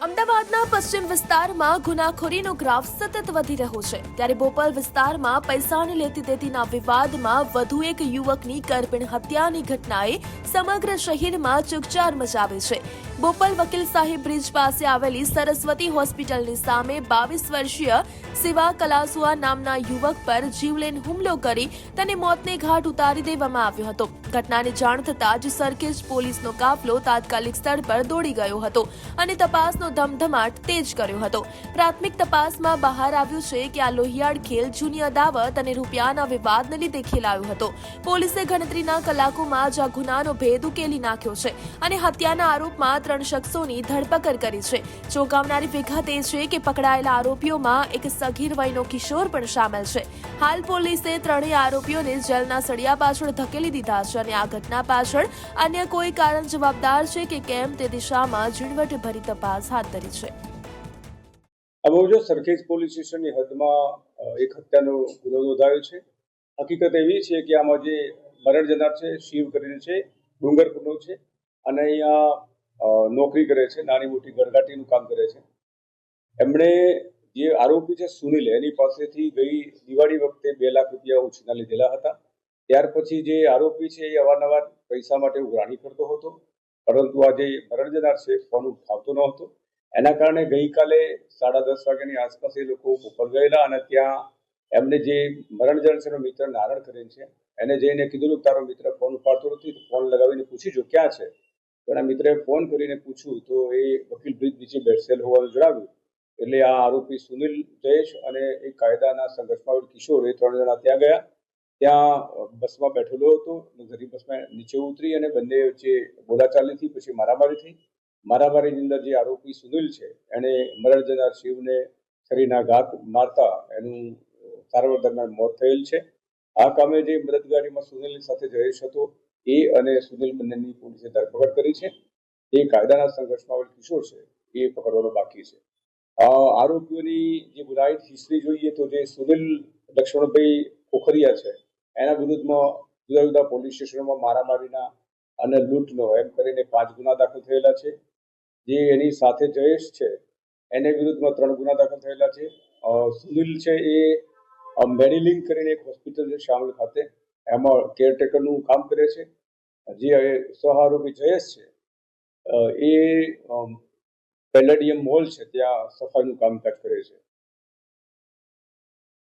અમદાવાદ અમદાવાદના પશ્ચિમ વિસ્તારમાં ગુનાખોરીનો ગ્રાફ સતત વધી રહ્યો છે. ત્યારે બોપલ વિસ્તારમાં પૈસાને લેતી દેતીના વિવાદમાં વધુ એક યુવકની કરપીણ હત્યાની ઘટનાએ સમગ્ર શહેરમાં ચકચાર મચાવી છે. બોપલ વકીલ સાહેબ બ્રિજ પાસે આવેલી સરસ્વતી હોસ્પિટલની સામે બાવીસ વર્ષીય સિવા કલાસુઆ નામના યુવક પર જીવલેન હુમલો કરી તેને મોતને ઘાટ ઉતારી દેવામાં આવ્યો હતો. ઘટનાની જાણ થતાં જ સરખેજ પોલીસનો કાફલો તાત્કાલિક સ્થળ પર દોડી ગયો હતો અને તપાસનો ધમધમાટ તેજ કર્યો હતો. પ્રાથમિક તપાસમાં બહાર આવ્યું છે કે આ લોહિયાળ ખેલ જૂની અદાવત અને રૂપિયાના વિવાદને લીધે ખેલાયો હતો. પોલીસે ગણતરીના કલાકોમાં જ આ ગુનાનો ભેદ ઉકેલી નાખ્યો છે અને હત્યાના આરોપમાં ત્રણ શખ્સોની ધરપકડ કરી છે. ચોંકાવનારી વિગત એ છે કે પકડાયેલા આરોપીઓમાં એક સગીર વયનો કિશોર પણ સામેલ છે. હાલ પોલીસે ત્રણેય આરોપીઓને જેલના સળિયા પાછળ ધકેલી દીધા છે અને આ ઘટના પાછળ અન્ય કોઈ કારણ જવાબદાર છે કે કેમ તે દિશામાં ઝીણવટભરી તપાસ હાથ ધરી છે. હવે જો સરખેજ પોલીસ સ્ટેશનની હદમાં એક હત્યાનો ગુનો નોંધાયો છે. હકીકત એવી છે કે આમાં જે મરણ જનાર છે, શિવ કરીને છે ડુંગરપુરનો છે અને અહીંયા નોકરી કરે છે, નાની મોટી ગણગાટીનું કામ કરે છે. એમણે જે આરોપી છે સુનિલ, એની પાસેથી ગઈ દિવાળી વખતે બે લાખ રૂપિયા ઉછીના લીધેલા હતા. ત્યાર પછી જે આરોપી છે એ અવારનવાર પૈસા માટે ઉઘરાણી કરતો હતો. પરંતુ આ જે મરણ જનાર છે, ફોન ઉઠાવતો ન હતો એના કારણે ગઈકાલે સાડા દસ વાગ્યાની આસપાસ એ લોકો ઉપર ગયેલા અને ત્યાં એમને જે મરણ છે મિત્ર નારણ કરે છે, એને જઈને કીધું તારો મિત્ર ફોન ઉપાડતો નથી, તો ફોન લગાવીને પૂછી જો, ક્યાં છે? તો એના મિત્રે ફોન કરીને પૂછ્યું, તો એ વકીલ બ્રિજ નીચે બેઠેલ હોવાનું જણાવ્યું. એટલે આ આરોપી સુનિલ જયેશ અને એક કાયદાના સંઘર્ષમાં કિશોર, એ ત્રણ જણા ત્યાં ગયા. ત્યાં બસમાં બેઠેલો હતો ગરીબ બસમાં નીચે ઉતરી અને બંને વચ્ચે બોલાચાલી થઈ, પછી મારામારી થઈ. મારામારીની અંદર જે આરોપી સુનિલ છે. એણે મરણ જનાર શિવને શરીરના ઘાત મારતા એનું સારવાર દરમિયાન મોત થયેલ છે. આ કામે જે મદદગારીમાં સુનિલની સાથે જયેશ હતો, એ અને સુનિલ બંનેની પોલીસે ધરપકડ કરી છે. એ કાયદાના સંઘર્ષમાં આવેલ કિશોર છે, એ પકડવાનો બાકી છે. આરોપીઓની જે ગુનાહિત હિસ્ટ્રી જોઈએ તો જે સુનિલ લક્ષ્મણભાઈ પોખરિયા છે, એના વિરુદ્ધમાં જુદા જુદા પોલીસ સ્ટેશનોમાં મારામારીના અને લૂંટનો એમ કરીને પાંચ ગુના દાખલ થયેલા છે. જે એની સાથે જયેશ છે, એને વિરુદ્ધમાં ત્રણ ગુના દાખલ થયેલા છે. સુનિલ છે એ મેડિલિંગ કરીને એક હોસ્પિટલ છે શામલ ખાતે. એમાં કેરટેકરનું કામ કરે છે. જે હવે સહ આરોપી જયેશ છે એ પેલેડિયમ મોલ છે, ત્યાં સફાઈનું કામકાજ કરે છે.